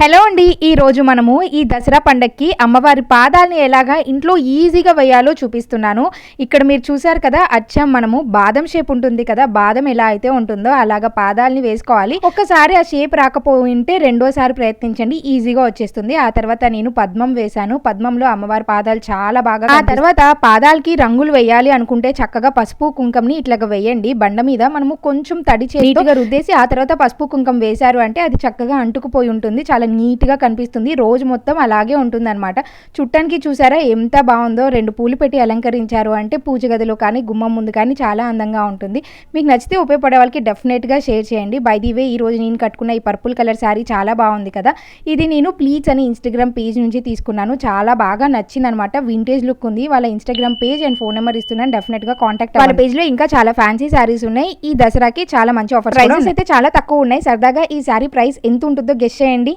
Hello అండి ఈ రోజు మనము ఈ దసరా పండక్కి అమ్మవారి పాదాలని ఎలాగా ఇంట్లో ఈజీగా వేయాలో చూపిస్తున్నాను. ఇక్కడ మీరు చూసారు కదా అచ్చం మనము బాదం షేప్ ఉంటుంది కదా బాదం ఎలా అయితే ఉంటుందో అలాగా పాదాలని వేసుకోవాలి. ఒక్కసారి ఆ షేప్ రాకపోయింటే రెండోసారి ప్రయత్నించండి ఈజీగా వచ్చేస్తుంది. ఆ తర్వాత నేను పద్మం వేశాను. పద్మంలో అమ్మవారి పాదాలు చాలా బాగా ఆ తర్వాత పాదాలకి రంగులు వేయాలి అనుకుంటే చక్కగా పసుపు కుంకంని ఇట్లాగా వేయండి. బండ మీద మనము కొంచెం తడి చేతిగా రుద్దేసి ఆ తర్వాత పసుపు కుంకం వేశారు అంటే అది చక్కగా అంటుకుపోయి ఉంటుంది. చాలా నీట్గా కనిపిస్తుంది. రోజు మొత్తం అలాగే ఉంటుంది అనమాట చుట్టానికి చూసారా ఎంత బాగుందో. రెండు పూలు పెట్టి అలంకరించారు అంటే పూజ గదిలో కానీ గుమ్మం ముందు కానీ చాలా అందంగా ఉంటుంది. మీకు నచ్చితే ఉపయోగపడే వాళ్ళకి డెఫినెట్గా షేర్ చేయండి. బై ది వే ఈ రోజు నేను కట్టుకున్న ఈ పర్పుల్ కలర్ శారీ చాలా బాగుంది కదా. ఇది నేను ప్లీజ్ అని ఇన్స్టాగ్రామ్ పేజ్ నుంచి తీసుకున్నాను. చాలా బాగా నచ్చింది అనమాట వింటేజ్ లుక్ ఉంది. వాళ్ళ Instagram page and phone number ఇస్తున్నాను. డెఫినెట్గా కాంటాక్ట్ వాళ్ళ పేజ్లో ఇంకా చాలా ఫ్యాన్సీ శారీస్ ఉన్నాయి. ఈ దసరాకి చాలా మంచి ఆఫర్ ప్రైసెస్ అయితే చాలా తక్కువ ఉన్నాయి. సరదాగా ఈ శారీ ప్రైస్ ఎంత ఉంటుందో గెస్ట్ చేయండి.